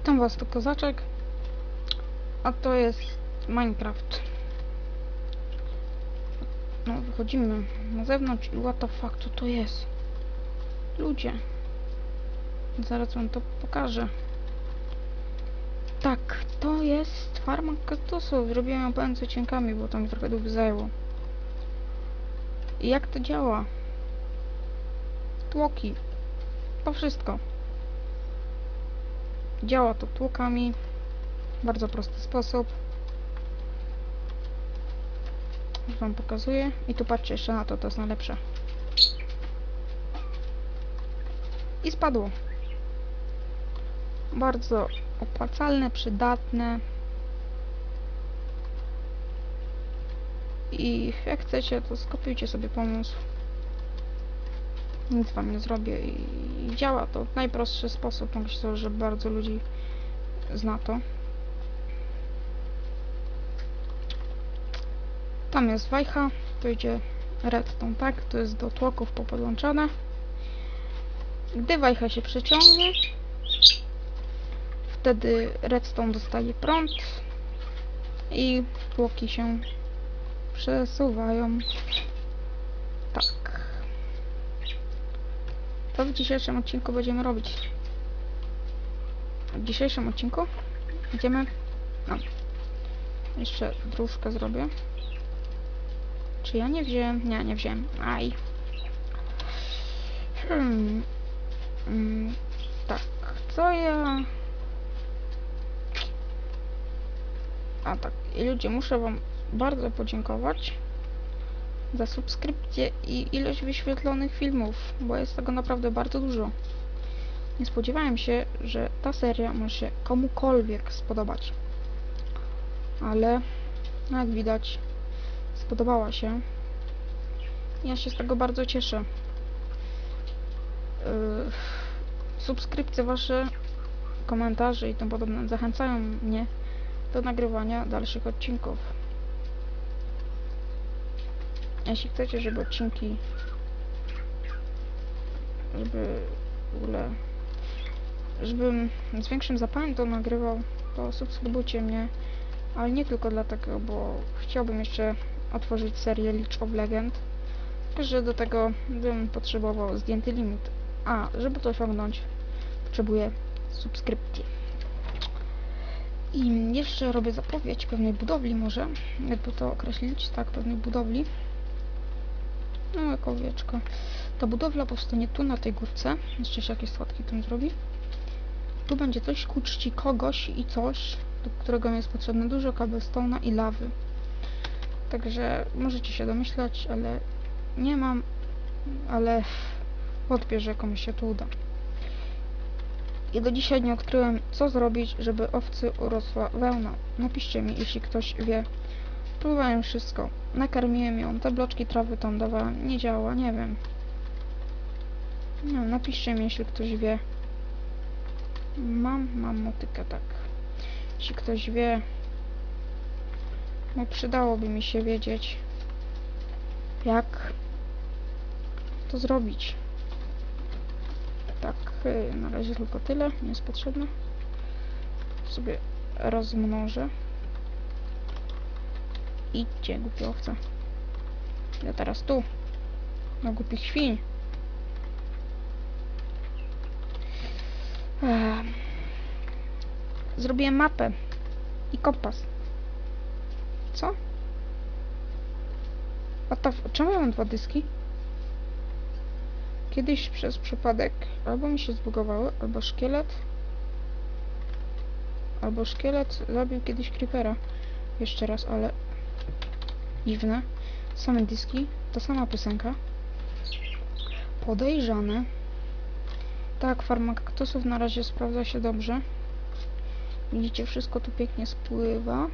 Witam was, to Kozaczek. A to jest Minecraft. No, wychodzimy na zewnątrz i what the fuck, co to jest? Ludzie. Zaraz wam to pokażę. Tak, to jest farma kaktusów. Zrobiłem ją pełen cinkami, bo tam trochę długo zajęło. I jak to działa? Tłoki. To wszystko. Działa to tłokami. Bardzo prosty sposób. Już wam pokazuję. I tu patrzcie jeszcze na to, to jest najlepsze. I spadło. Bardzo opłacalne, przydatne. I jak chcecie, to skopiujcie sobie pomysł. Nic wam nie zrobię i działa to w najprostszy sposób. Myślę, że bardzo ludzi zna to. Tam jest wajcha, to idzie redstone, tak? To jest do tłoków popodłączane. Gdy wajcha się przeciągnie, wtedy redstone dostaje prąd i tłoki się przesuwają. Tak. Co w dzisiejszym odcinku będziemy robić? W dzisiejszym odcinku będziemy... No. Jeszcze dróżkę zrobię. Czy ja nie wziąłem? Nie, nie wziąłem. Aj. Hmm. Mm, tak. Co ja... A tak. I ludzie, muszę wam bardzo podziękować za subskrypcję i ilość wyświetlonych filmów, bo jest tego naprawdę bardzo dużo. Nie spodziewałem się, że ta seria może się komukolwiek spodobać. Ale, jak widać, spodobała się. Ja się z tego bardzo cieszę. Yy, subskrypcje wasze, komentarze i tym podobne zachęcają mnie do nagrywania dalszych odcinków. Jeśli chcecie, żeby odcinki żeby w ogóle żebym z większym zapałem to nagrywał, to subskrybujcie mnie, ale nie tylko dlatego, bo chciałbym jeszcze otworzyć serię League of Legend, że do tego bym potrzebował zdjęty limit, a żeby to osiągnąć potrzebuję subskrypcji. I jeszcze robię zapowiedź pewnej budowli może, jakby to określić, tak, pewnej budowli. No, jak owieczko. Ta budowla powstanie tu na tej górce. Jeszcze się jakieś słodki tam zrobi. Tu będzie coś ku czci kogoś i coś, do którego mi jest potrzebne dużo cobblestone'a i lawy. Także możecie się domyślać, ale nie mam, ale wątpię, że komuś się to uda. I do dzisiaj nie odkryłem, co zrobić, żeby owcy urosła wełna. Napiszcie mi, jeśli ktoś wie. Próbowałem wszystko. Nakarmiłem ją, te bloczki trawy tam dawałem. Nie działa, nie wiem. No, napiszcie mi, jeśli ktoś wie. Mam, mam motykę, tak. Jeśli ktoś wie, no przydałoby mi się wiedzieć, jak to zrobić. Tak, y, na razie tylko tyle, nie jest potrzebne. Sobie rozmnożę. Idźcie, głupie owce. Ja teraz tu. Na głupich świń. Zrobiłem mapę. I kompas. Co? A to, czemu ja mam dwa dyski? Kiedyś przez przypadek albo mi się zbugowały, albo szkielet albo szkielet zabił kiedyś creepera. Jeszcze raz, ale dziwne. Same dyski, ta sama piosenka. Podejrzane. Tak, farma kaktusów na razie sprawdza się dobrze. Widzicie, wszystko tu pięknie spływa.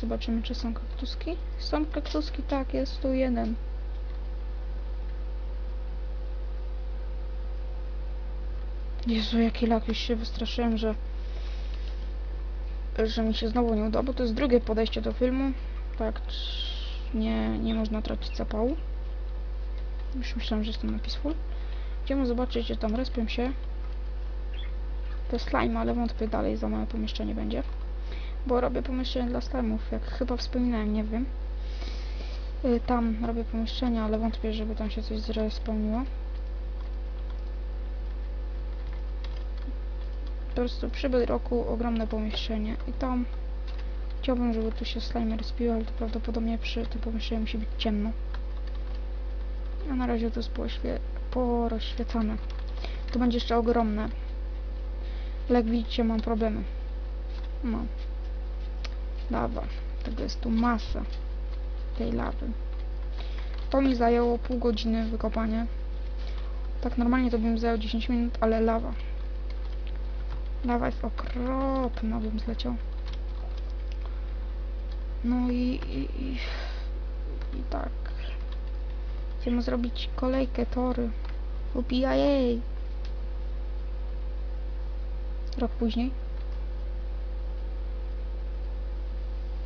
Zobaczymy, czy są kaktuski. Są kaktuski, tak, jest tu jeden. Jezu, jaki lak, już się wystraszyłem, że że mi się znowu nie uda, bo to jest drugie podejście do filmu. Tak, nie, nie można tracić zapału. Już myślałem, że jestem na peaceful. Idziemy zobaczyć, że tam respią się. te slime, ale wątpię dalej za małe pomieszczenie będzie. Bo robię pomieszczenie dla slime'ów, jak chyba wspominałem, nie wiem. Y, Tam robię pomieszczenia, ale wątpię, żeby tam się coś zrespełniło. Po prostu przy roku ogromne pomieszczenie i tam chciałbym, żeby tu się slime respił, ale to prawdopodobnie przy tym pomieszczeniu musi być ciemno. A na razie to jest poświe- porozświecane. To będzie jeszcze ogromne. Ale jak widzicie mam problemy. No. Lawa. Tego jest tu masa. Tej lawy. To mi zajęło pół godziny wykopanie. Tak normalnie to bym zajął 10 minut, ale lawa. Lawa jest okropna, bym zleciał. No i, i, i, i tak. Chcemy zrobić kolejkę, tory. Upijaj jej. Rok później.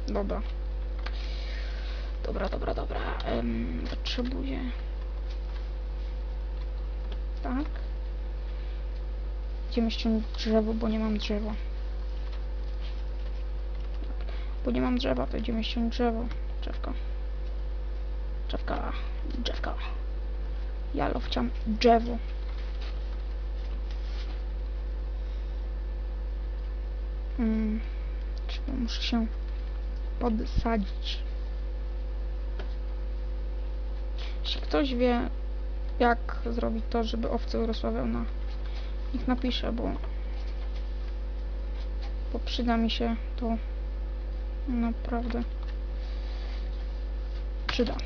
Dobra. Dobra, dobra, dobra. Em, potrzebuję. Tak. Idziemy ściągnąć drzewo, bo nie mam drzewa. Bo nie mam drzewa, to idziemy ściągnąć drzewo. Drzewka. Drzewka. Drzewka. Ja drzewo. Hmm. Muszę się podsadzić. Jeśli ktoś wie, jak zrobić to, żeby owce urosła wełna, niech napisze, bo, bo przyda mi się to naprawdę przyda.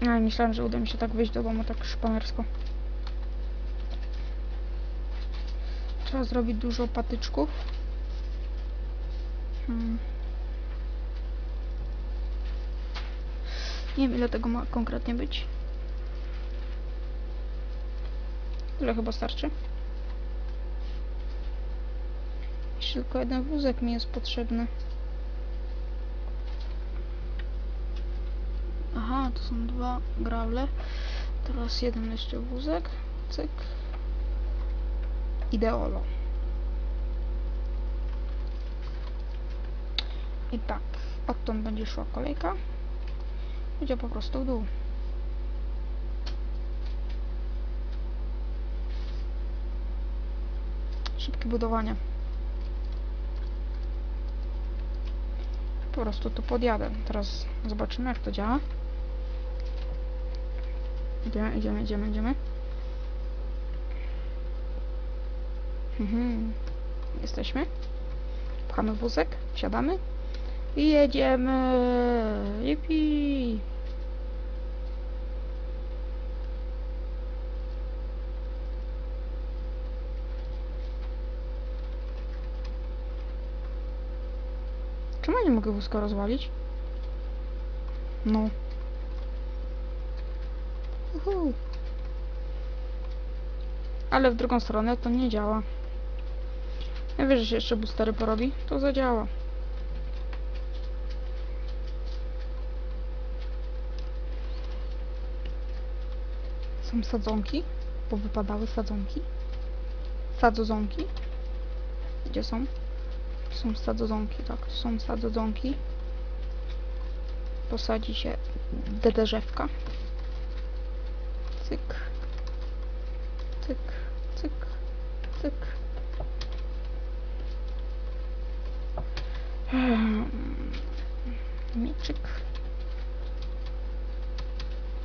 Ja myślałem, że uda mi się tak wyjść do domu tak szpanersko. Trzeba zrobić dużo patyczków. Hmm. Nie wiem ile tego ma konkretnie być. Tyle chyba starczy. Jeszcze tylko jeden wózek mi jest potrzebny. Aha, to są dwa grable. Teraz jeden jeszcze wózek. Cyk. Ideolo. I tak, odtąd będzie szła kolejka. Będzie po prostu w dół. Szybkie budowanie. Po prostu tu podjadę. Teraz zobaczymy jak to działa. Idziemy, idziemy, idziemy, idziemy. Mhm. Jesteśmy. Pchamy wózek, wsiadamy i jedziemy. Yippee. Czemu ja nie mogę wózka rozwalić? No. Uhu. Ale w drugą stronę to nie działa. Ja wiesz, że się jeszcze boostery porobi, to zadziała. Są sadzonki, bo wypadały sadzonki. Sadzozonki. Gdzie są? Są sadzozonki, tak, są sadzozonki. Posadzi się drzewka. Cyk. Cyk, cyk, cyk. Hmm. Mieczyk.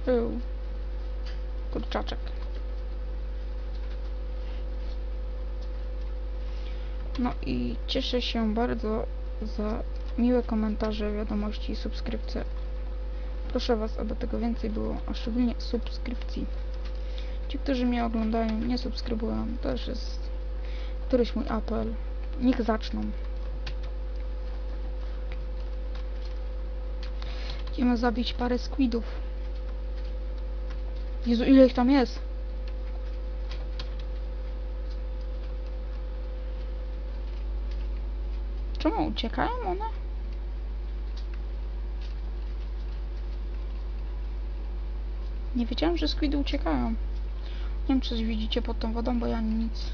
Był. Kurczaczek. No i cieszę się bardzo za miłe komentarze, wiadomości i subskrypcje. Proszę Was, aby tego więcej było, a szczególnie subskrypcji. Ci, którzy mnie oglądają, nie subskrybują, to też jest któryś mój apel. Niech zaczną. Idziemy zabić parę squidów. Jezu, ile ich tam jest? Czemu uciekają one? Nie wiedziałam, że squidy uciekają. Nie wiem, czy coś widzicie pod tą wodą, bo ja nic.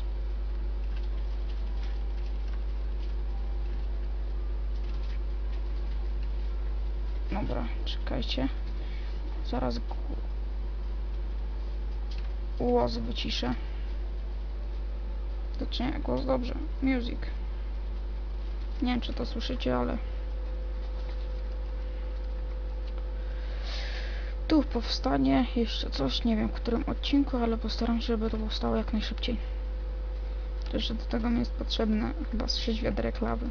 Dobra, czekajcie. Zaraz głos wyciszę. Znaczy nie, głos dobrze. Music. Nie wiem, czy to słyszycie, ale... Tu powstanie jeszcze coś, nie wiem w którym odcinku, ale postaram się, żeby to powstało jak najszybciej. Jeszcze do tego mi jest potrzebne chyba z 6 wiaderek lawy.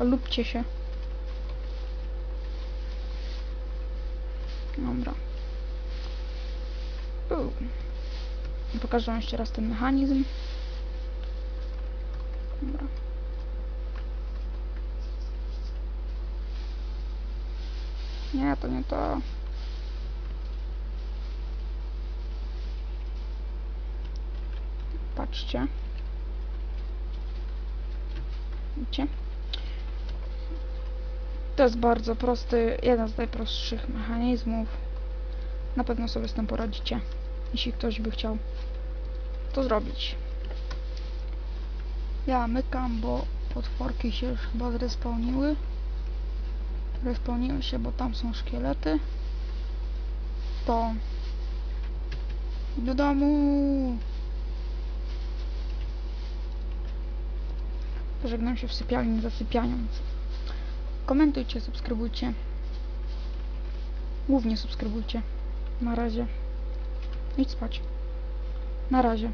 Lubcie się. Dobra. Pokażę wam jeszcze raz ten mechanizm. Dobra. Nie, to nie to. Patrzcie. Widzicie? To jest bardzo prosty, jeden z najprostszych mechanizmów. Na pewno sobie z tym poradzicie, jeśli ktoś by chciał to zrobić. Ja mykam, bo potworki się już chyba zrespawniły. Respawniły się, bo tam są szkielety. To do domu. Pożegnam się w sypialni zasypiając. Komentujcie, subskrybujcie. Głównie subskrybujcie. Na razie. Idź spać. Na razie.